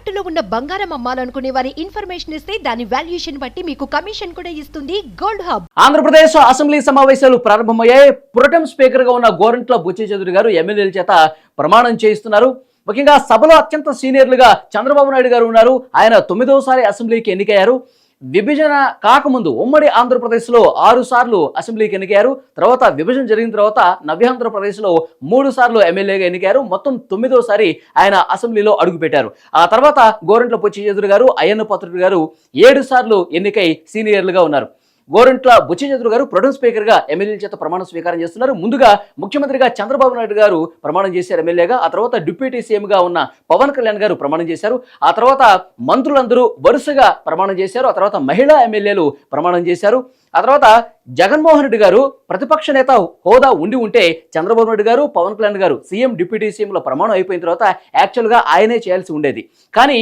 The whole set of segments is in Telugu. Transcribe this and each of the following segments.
తాకట్టులో ఉన్న బంగారం అమ్మాలనుకునే వారి ఇన్ఫర్మేషన్ ఇస్తే దాని వాల్యుయేషన్ బట్టి మీకు కమిషన్ కూడా ఇస్తుంది గోల్డ్ హబ్. ఆంధ్రప్రదేశ్ అసెంబ్లీ సమావేశాలు ప్రారంభమయ్యాయి. ప్రొటెం స్పీకర్గా ఉన్న గోరంట్ల బుచ్చి చౌదరి గారు ఎమ్మెల్యేల చేత ప్రమాణం చేయిస్తున్నారు. ముఖ్యంగా సభలో అత్యంత సీనియర్లుగా చంద్రబాబు నాయుడు గారు ఉన్నారు. ఆయన తొమ్మిదవసారి అసెంబ్లీకి ఎన్నికయ్యారు. విభజన కాకముందు ఉమ్మడి ఆంధ్రప్రదేశ్లో ఆరు సార్లు అసెంబ్లీకి ఎన్నికారు తర్వాత విభజన జరిగిన తర్వాత నవ్యాంధ్రప్రదేశ్లో మూడు సార్లు ఎమ్మెల్యేగా ఎన్నికారు మొత్తం తొమ్మిదోసారి ఆయన అసెంబ్లీలో అడుగుపెట్టారు ఆ తర్వాత గోరంట్ల పొచ్చి చెదురు గారు అయ్యన్న పాత్రుడు గారు ఏడు సార్లు ఎన్నికై సీనియర్లుగా ఉన్నారు. గోరంట్ల బుచ్చిచంద్ర గారు ప్రొటెం స్పీకర్గా ఎమ్మెల్యేల చేత ప్రమాణ స్వీకారం చేస్తున్నారు. ముందుగా ముఖ్యమంత్రిగా చంద్రబాబు నాయుడు గారు ప్రమాణం చేశారు ఎమ్మెల్యేగా. ఆ తర్వాత డిప్యూటీ సీఎం గా ఉన్న పవన్ కళ్యాణ్ గారు ప్రమాణం చేశారు. ఆ తర్వాత మంత్రులందరూ వరుసగా ప్రమాణం చేశారు. ఆ తర్వాత మహిళా ఎమ్మెల్యేలు ప్రమాణం చేశారు. ఆ తర్వాత జగన్మోహన్ రెడ్డి గారు ప్రతిపక్ష నేత హోదా ఉండి ఉంటే చంద్రబాబు నాయుడు గారు పవన్ కళ్యాణ్ గారు సీఎం డిప్యూటీ సీఎంల ప్రమాణం అయిపోయిన తర్వాత యాక్చువల్గా ఆయనే చేయాల్సి ఉండేది. కానీ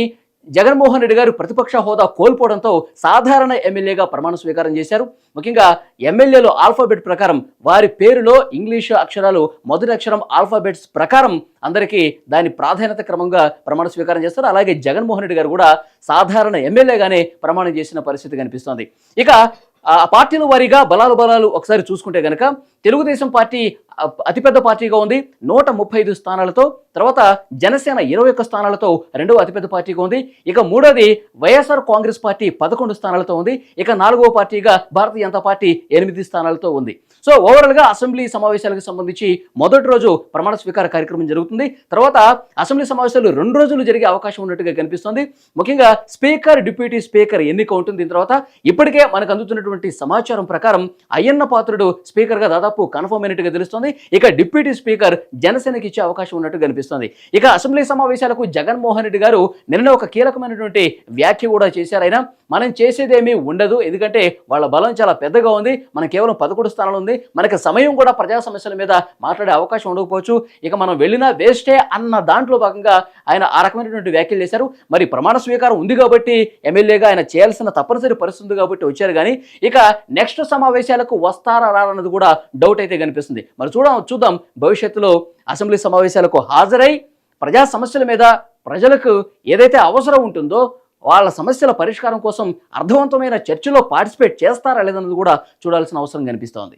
జగన్మోహన్ రెడ్డి గారు ప్రతిపక్ష హోదా కోల్పోవడంతో సాధారణ ఎమ్మెల్యేగా ప్రమాణ స్వీకారం చేశారు. ముఖ్యంగా ఎమ్మెల్యేలు ఆల్ఫాబెట్ ప్రకారం వారి పేరులో ఇంగ్లీషు అక్షరాలు మొదటి అక్షరం ఆల్ఫాబెట్స్ ప్రకారం అందరికీ దాని ప్రాధాన్యత క్రమంగా ప్రమాణ స్వీకారం చేస్తారు. అలాగే జగన్మోహన్ రెడ్డి గారు కూడా సాధారణ ఎమ్మెల్యేగానే ప్రమాణం చేసిన పరిస్థితి కనిపిస్తోంది. ఇక ఆ పార్టీల వారీగా బలాలు బలాలు ఒకసారి చూసుకుంటే గనక తెలుగుదేశం పార్టీ అతిపెద్ద పార్టీగా ఉంది. నూట ముప్పై ఐదు స్థానాలతో తర్వాత జనసేన ఇరవై ఒక్క స్థానాలతో రెండవ అతిపెద్ద పార్టీగా ఉంది. ఇక మూడోది వైఎస్ఆర్ కాంగ్రెస్ పార్టీ పదకొండు స్థానాలతో ఉంది. ఇక నాలుగవ పార్టీగా భారతీయ జనతా పార్టీ ఎనిమిది స్థానాలతో ఉంది. సో ఓవరాల్గా అసెంబ్లీ సమావేశాలకు సంబంధించి మొదటి రోజు ప్రమాణ స్వీకార కార్యక్రమం జరుగుతుంది. తర్వాత అసెంబ్లీ సమావేశాలు రెండు రోజులు జరిగే అవకాశం ఉన్నట్టుగా కనిపిస్తుంది. ముఖ్యంగా స్పీకర్ డిప్యూటీ స్పీకర్ ఎన్నిక ఉంటుంది. దీని తర్వాత ఇప్పటికే మనకు అందుతున్నటువంటి సమాచారం ప్రకారం అయ్యన్న పాత్రుడు స్పీకర్గా దాదాపు కన్ఫర్మ్ అయినట్టుగా తెలుస్తుంది. ఇక డిప్యూటీ స్పీకర్ జనసేనకి ఇచ్చే అవకాశం ఉన్నట్టు కనిపిస్తుంది. ఇక అసెంబ్లీ సమావేశాలకు జగన్మోహన్ రెడ్డి గారు నిన్న ఒక కీలకమైనటువంటి వ్యాఖ్య కూడా చేశారు. ఆయన మనం చేసేదేమీ ఉండదు. ఎందుకంటే వాళ్ళ బలం చాలా పెద్దగా ఉంది. మనం కేవలం పదకొండు స్థానాలు ఉంది. మనకి సమయం కూడా ప్రజా సమస్యల మీద మాట్లాడే అవకాశం ఉండకపోవచ్చు. ఇక మనం వెళ్ళినా వేస్టే అన్న దాంట్లో భాగంగా ఆయన ఆ రకమైనటువంటి వ్యాఖ్యలు చేశారు. మరి ప్రమాణ స్వీకారం ఉంది కాబట్టి ఎమ్మెల్యేగా ఆయన చేయాల్సిన తప్పనిసరి పరిస్థితి కాబట్టి వచ్చారు. కానీ ఇక నెక్స్ట్ సమావేశాలకు వస్తారా రారన్నది కూడా డౌట్ అయితే కనిపిస్తుంది. మరి చూడ చూద్దాం. భవిష్యత్తులో అసెంబ్లీ సమావేశాలకు హాజరై ప్రజా సమస్యల మీద ప్రజలకు ఏదైతే అవసరం ఉంటుందో వాళ్ళ సమస్యల పరిష్కారం కోసం అర్థవంతమైన చర్చలో పార్టిసిపేట్ చేస్తారా లేదన్నది కూడా చూడాల్సిన అవసరం కనిపిస్తోంది.